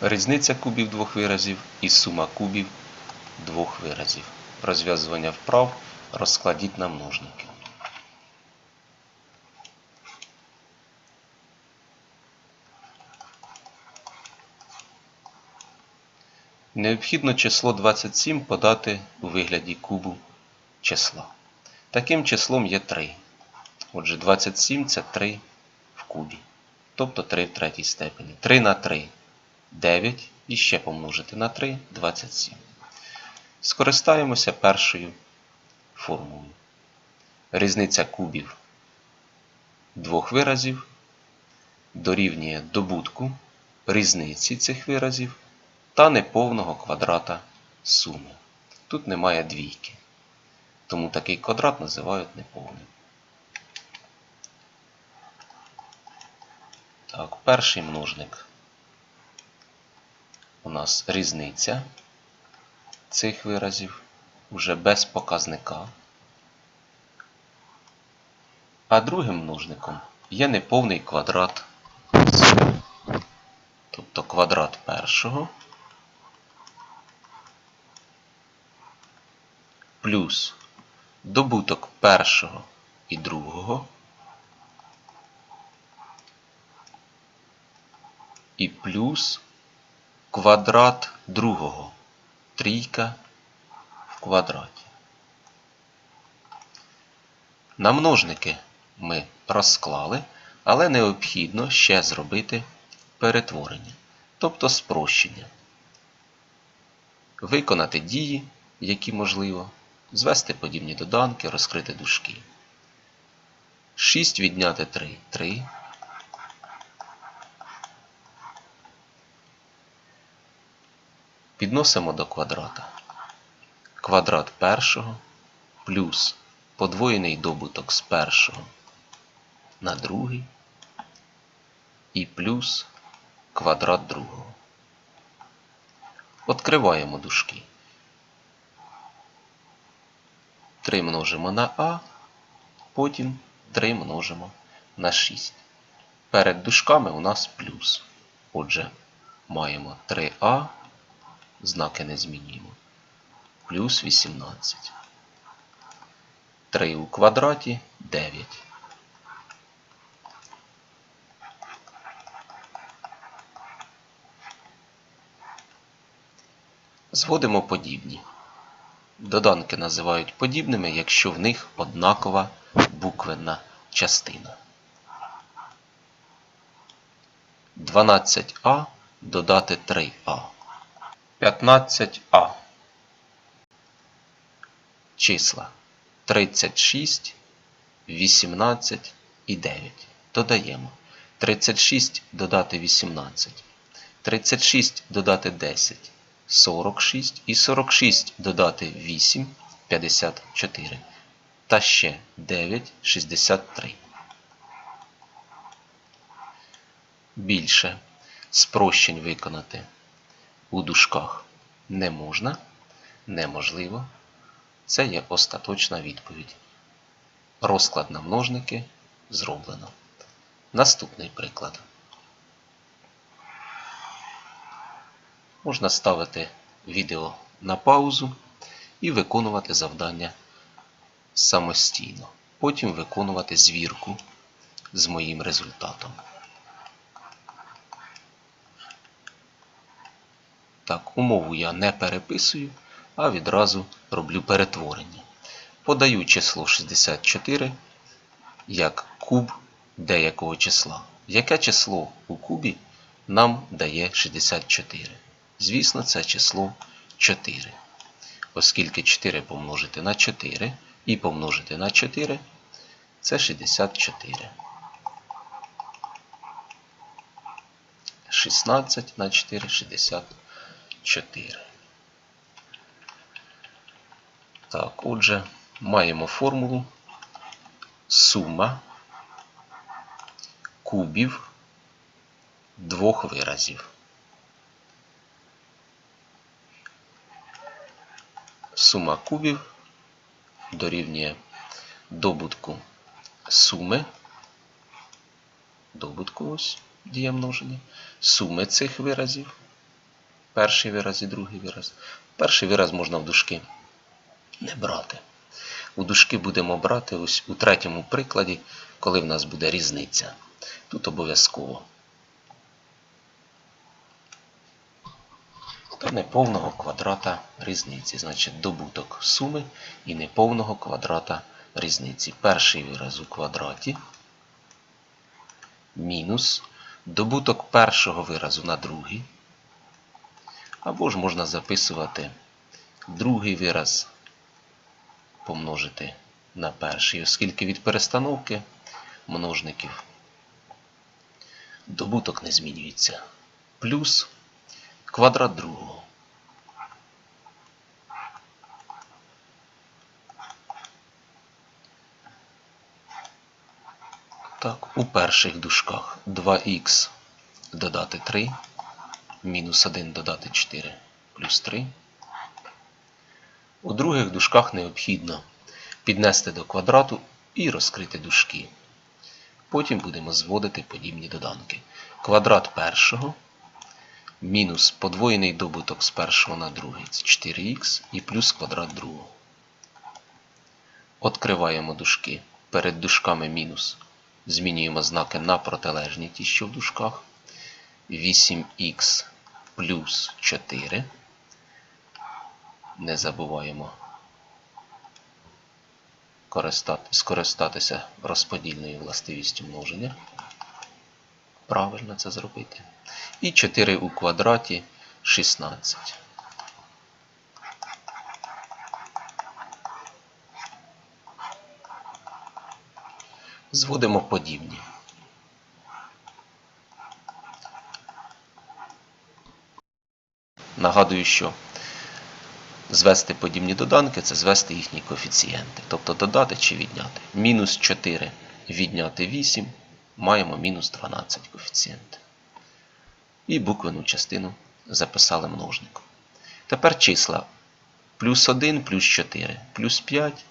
різниця кубів двох виразів і сума кубів двох виразів. Розв'язування вправ розкладіть на множники. Необхідно число 27 подати у вигляді кубу числа. Таким числом є 3. Отже, 27 це 3 в кубі. Тобто 3 в третій степені. 3 на 3 9 і ще помножити на 3 27. Скористаємося першою формулою. Різниця кубів двох виразів дорівнює добутку різниці цих виразів та неповного квадрата суми. Тут немає двійки. Тому такий квадрат називають неповним. Так, перший множник у нас різниця цих виразів вже без показника. А другим множником є неповний квадрат. Тобто квадрат першого плюс добуток першого і другого і плюс квадрат другого. Трійка в квадраті. На множники ми розклали, але необхідно ще зробити перетворення, тобто спрощення. Виконати дії, які можливо, звести подібні доданки, розкрити дужки. 6 відняти 3 3. Підносимо до квадрата. Квадрат першого плюс подвоєний добуток з першого на другий і плюс квадрат другого. Откриваємо дужки. 3 множимо на А, потім 3 множимо на 6. Перед дужками у нас плюс. Отже, маємо 3А, знаки не змінюємо, плюс 18. 3 у квадраті 9. Зводимо подібні. Доданки називають подібними, якщо в них однакова буквенна частина. 12а додати 3а. 15а. Числа 36, 18 і 9. Додаємо. 36 додати 18. 36 додати 10. 46 і 46 додати 8 54. Та ще 9 63. Більше спрощень виконати у дужках не можна, неможливо. Це є остаточна відповідь. Розклад на множники зроблено. Наступний приклад. Можна ставити відео на паузу і виконувати завдання самостійно. Потім виконувати звірку з моїм результатом. Так, умову я не переписую, а відразу роблю перетворення. Подаю число 64 як куб деякого числа. Яке число у кубі нам дає 64? Звісно, це число 4. Оскільки 4 помножити на 4 і помножити на 4 це 64. 16 на 4 64. Так, отже, маємо формулу сума кубів двох виразів. Сума кубів дорівнює добутку суми, добутку ось дія суми цих виразів перший вираз і другий вираз. Перший вираз можна в дужки не брати. У дужки будемо брати ось у третьому прикладі, коли в нас буде різниця. Тут обов'язково. До неповного квадрата різниці. Значить, добуток суми і неповного квадрата різниці. Перший вираз у квадраті мінус добуток першого виразу на другий. Або ж можна записувати другий вираз помножити на перший, оскільки від перестановки множників добуток не змінюється. Плюс квадрат другого. Так, у перших дужках 2х додати 3, мінус 1 додати 4 плюс 3. У других дужках необхідно піднести до квадрату і розкрити дужки. Потім будемо зводити подібні доданки. Квадрат першого мінус подвоєний добуток з першого на другий це 4х і плюс квадрат другого. Откриваємо дужки. Перед дужками мінус. Змінюємо знаки на протилежні ті, що в дужках. 8х плюс 4. Не забуваємо скористатися розподільною властивістю множення. Правильно це зробити. І 4 у квадраті 16. Зводимо подібні. Нагадую, що звести подібні доданки це звести їхні коефіцієнти. Тобто додати чи відняти. Мінус 4 відняти 8 маємо мінус 12 коефіцієнт. І буквену частину записали множником. Тепер числа плюс 1 плюс 4 плюс 5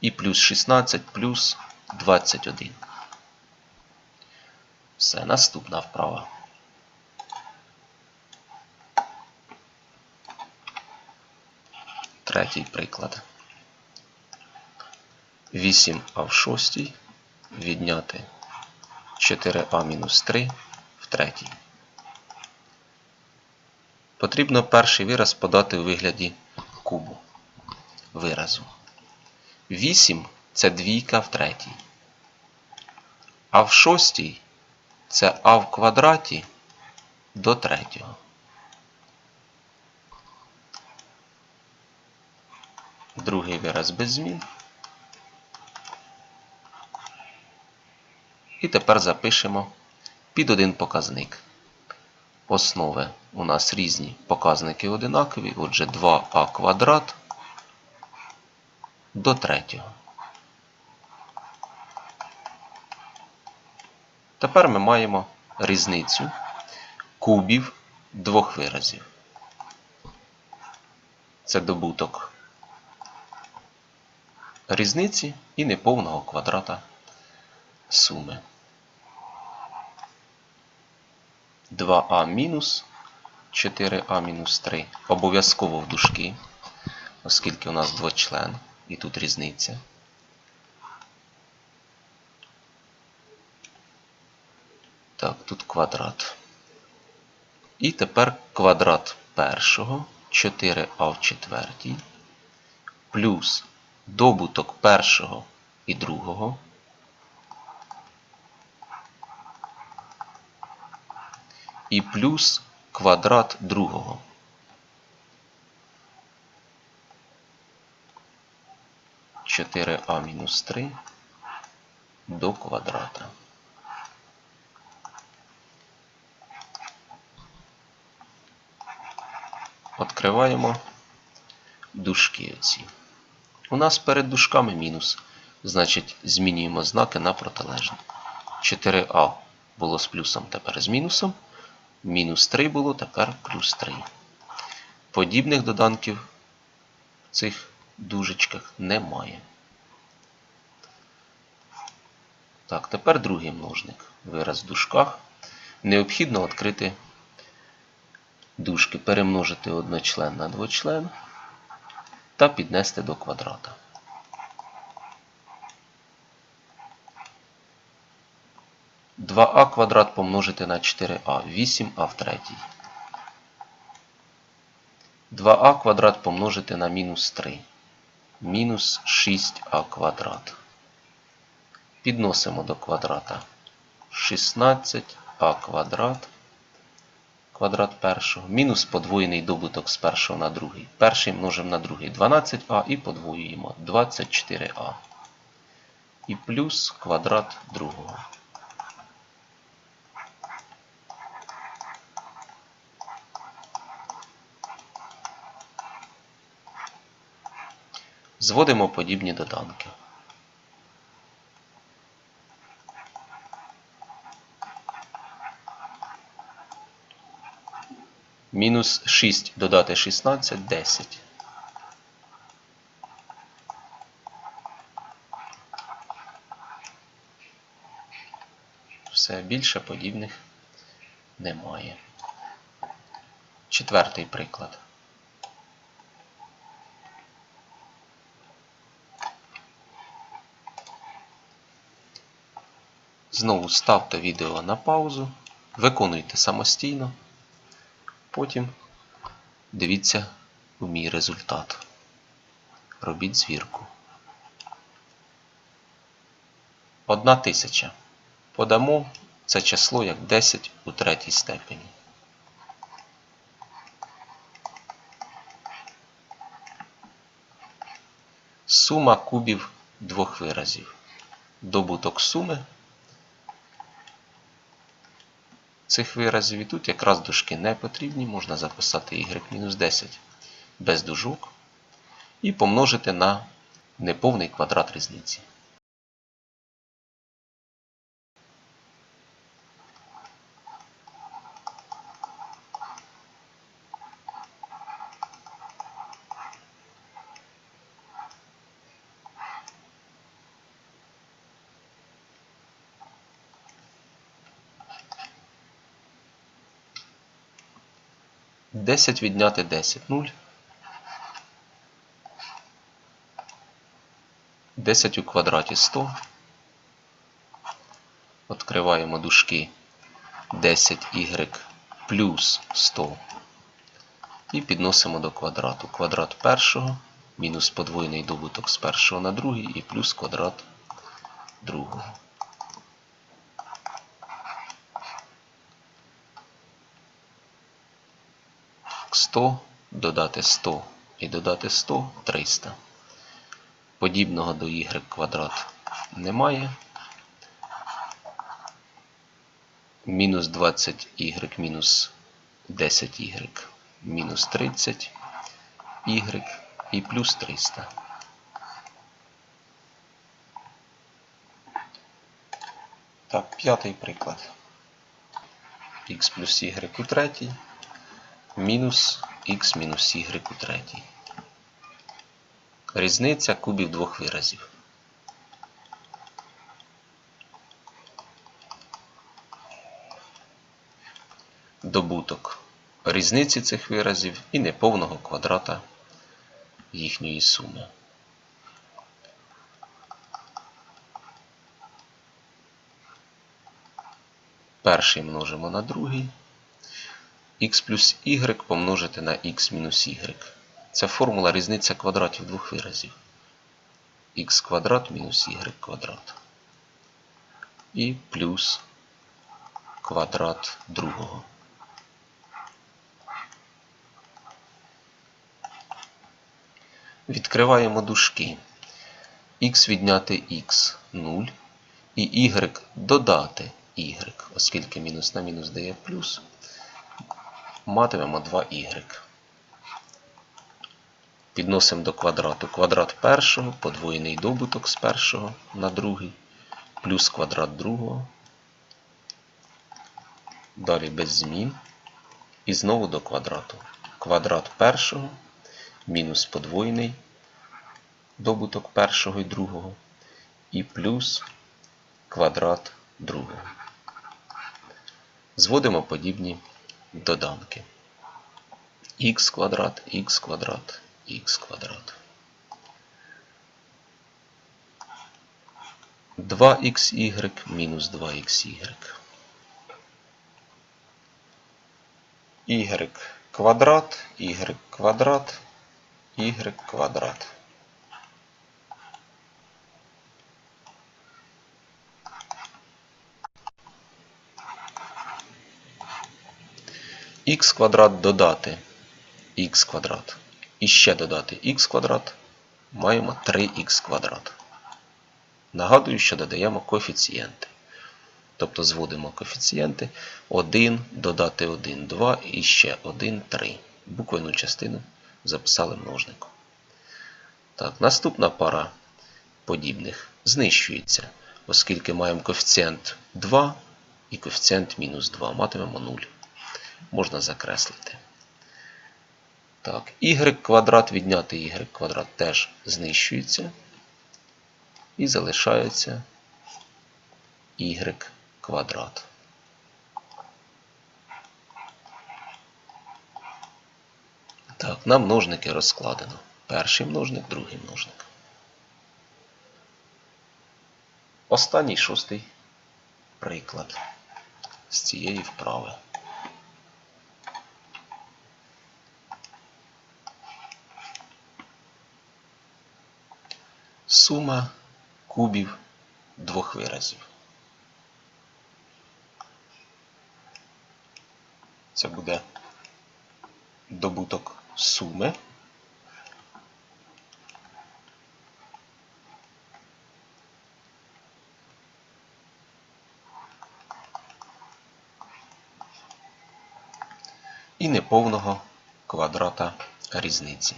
і плюс 16 плюс 21. Все, наступна вправа. Третій приклад. 8а в шостій відняти 4а мінус 3 в третій. Потрібно перший вираз подати у вигляді кубу виразу. 8 це двійка в третій. А в шостій це а в квадраті до третього. Другий вираз без змін. І тепер запишемо під один показник. Основи у нас різні показники одинакові, отже 2а квадрат до третього. Тепер ми маємо різницю кубів двох виразів. Це добуток різниці і неповного квадрата суми. 2а мінус 4а мінус 3 обов'язково в дужки, оскільки у нас двочлен і тут різниця. Так, тут квадрат. І тепер квадрат першого 4а в четвертій плюс добуток першого і другого і плюс квадрат другого. Чотири а мінус 3 до квадрата. Откриваємо дужки оці. У нас перед дужками мінус. Значить, змінюємо знаки на протилежні. 4а було з плюсом, тепер з мінусом. Мінус 3 було, тепер плюс 3. Подібних доданків в цих дужечках немає. Так, тепер другий множник. Вираз в дужках. Необхідно відкрити дужки перемножити одночлен на двочлен та піднести до квадрата. Два а квадрат помножити на 4а. 8а в третій. 2а квадрат помножити на мінус 3. Мінус 6а квадрат. Підносимо до квадрата 16а квадрат. Квадрат першого. Мінус подвоєний добуток з першого на другий. Перший множимо на другий 12а і подвоюємо 24а. І плюс квадрат другого. Зводимо подібні доданки. Мінус 6 додати 16 10. Все більше подібних немає. Четвертий приклад. Знову ставте відео на паузу, виконуйте самостійно, потім дивіться у мій результат. Робіть звірку. Одна тисяча. Подамо це число як 10 у третій степені. Сума кубів двох виразів. Добуток суми цих виразів і тут якраз дужки не потрібні, можна записати y-10 без дужок і помножити на неповний квадрат різниці. Десять відняти 10 0. 10 у квадраті 100. Відкриваємо дужки 10y плюс 100. І підносимо до квадрату. Квадрат першого мінус подвоєний добуток з першого на другий і плюс квадрат другого. Сто додати 100 і додати 100 300. Подібного до y квадрат немає. Мінус 20y мінус 10y мінус 30 y і плюс 300. Так, п'ятий приклад. х плюс y у третій мінус х мінус y у третій. Різниця кубів двох виразів. Добуток різниці цих виразів і неповного квадрата їхньої суми. Перший множимо на другий. Х плюс y помножити на х мінус y. Це формула різниця квадратів двох виразів. х квадрат мінус y квадрат. І плюс квадрат другого. Відкриваємо дужки. х відняти х 0 і y додати y, оскільки мінус на мінус дає плюс, матимемо 2y. Підносимо до квадрату квадрат першого, подвоєний добуток з першого на другий, плюс квадрат другого. Далі без змін. І знову до квадрату. Квадрат першого мінус подвоєний добуток першого і другого, і плюс квадрат другого. Зводимо подібні доданки. х квадрат, х квадрат, х квадрат. 2xy мінус 2xy. y квадрат, y квадрат, y квадрат. Х квадрат додати х квадрат. І ще додати х квадрат. Маємо 3х квадрат. Нагадую, що додаємо коефіцієнти. Тобто зводимо коефіцієнти 1, додати 1, 2 і ще 1, 3. Буквену частину записали множником. Так, наступна пара подібних знищується, оскільки маємо коефіцієнт 2 і коефіцієнт мінус 2. Матимемо 0. Можна закреслити. Так, y квадрат відняти y квадрат теж знищується. І залишається y квадрат. Так, на множники розкладено. Перший множник, другий множник. Останній шостий приклад з цієї вправи. Сума кубів двох виразів. Це буде добуток суми. І неповного квадрата різниці.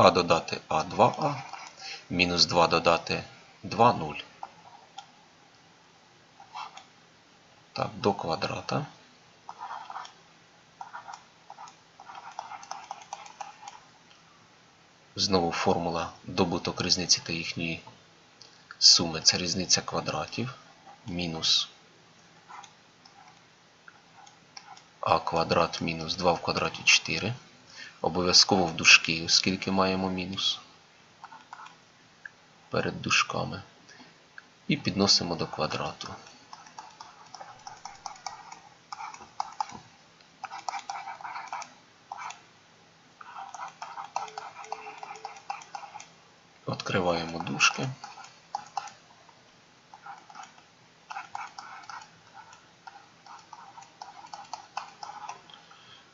А додати А2А, мінус 2 додати 2, 0. Так, до квадрата. Знову формула добуток різниці та їхньої суми. Це різниця квадратів. Мінус а квадрат мінус 2 в квадраті 4. Обов'язково в дужки, оскільки маємо мінус перед дужками. І підносимо до квадрату. Відкриваємо дужки.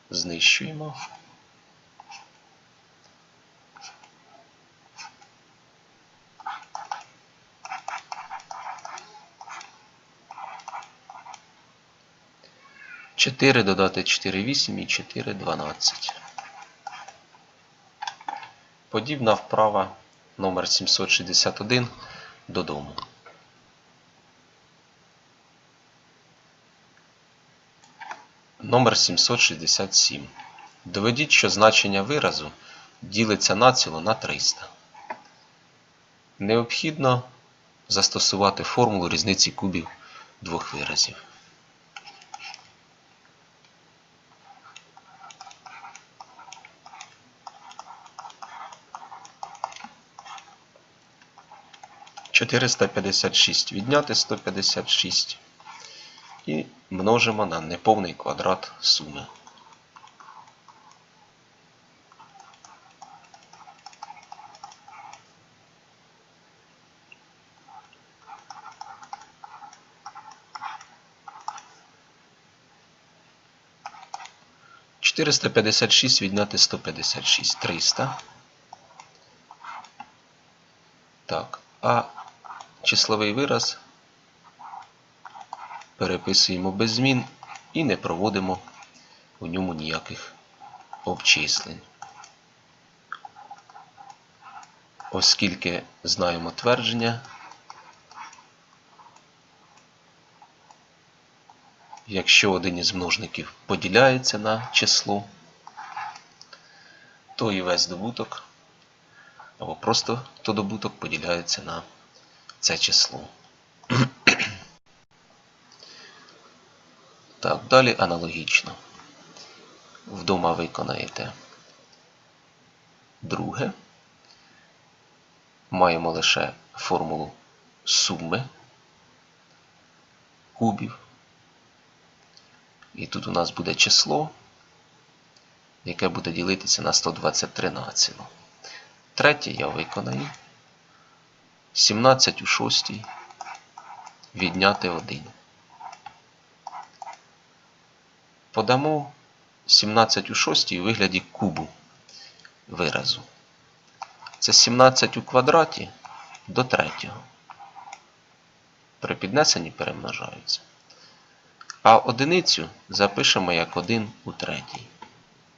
Знищуємо. Чотири додати 4, 8 і 4, 12. Подібна вправа номер 761 додому. Номер 767. Доведіть, що значення виразу ділиться націло на 300. Необхідно застосувати формулу різниці кубів двох виразів. Чотириста п'ятдесят шість відняти сто п'ятдесят шість і множимо на неповний квадрат суми. Чотириста п'ятдесят шість відняти сто п'ятдесят шість. Триста. Так, а числовий вираз переписуємо без змін і не проводимо у ньому ніяких обчислень. Оскільки знаємо твердження, якщо один із множників поділяється на число, то і весь добуток, або просто то добуток поділяється на це число. Так, далі аналогічно. Вдома виконаєте друге. Маємо лише формулу суми кубів. І тут у нас буде число, яке буде ділитися на 123 націло. Третє я виконаю. 17 у 6 відняти 1. Подамо 17 у 6 у вигляді кубу виразу. Це 17 у квадраті до третього. При піднесенні перемножаються. А одиницю запишемо як 1 у третій.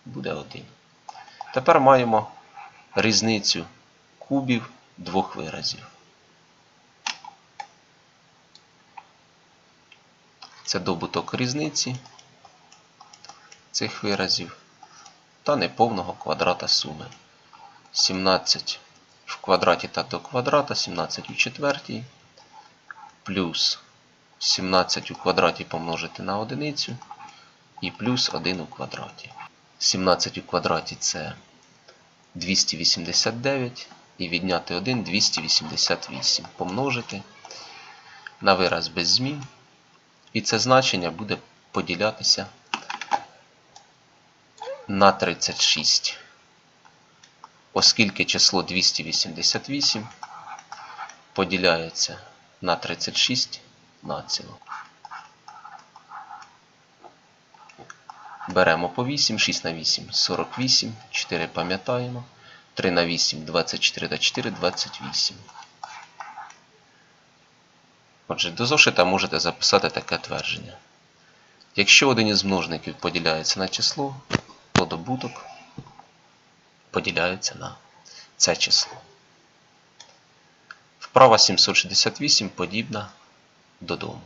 Буде 1. Тепер маємо різницю кубів двох виразів. Це добуток різниці цих виразів та неповного квадрата суми. 17 в квадраті та до квадрата, 17 у четвертій, плюс 17 у квадраті помножити на одиницю і плюс 1 у квадраті. 17 у квадраті це 289 і відняти 1 288. Помножити на вираз без змін. І це значення буде поділятися на 36. Оскільки число 288 поділяється на 36 націло. Беремо по 8, 6 на 8 48, 4 пам'ятаємо, 3 на 8 24 та 4 28. Отже, до зошита можете записати таке твердження. Якщо один із множників поділяється на число, то добуток поділяється на це число. Вправа 768 подібна додому.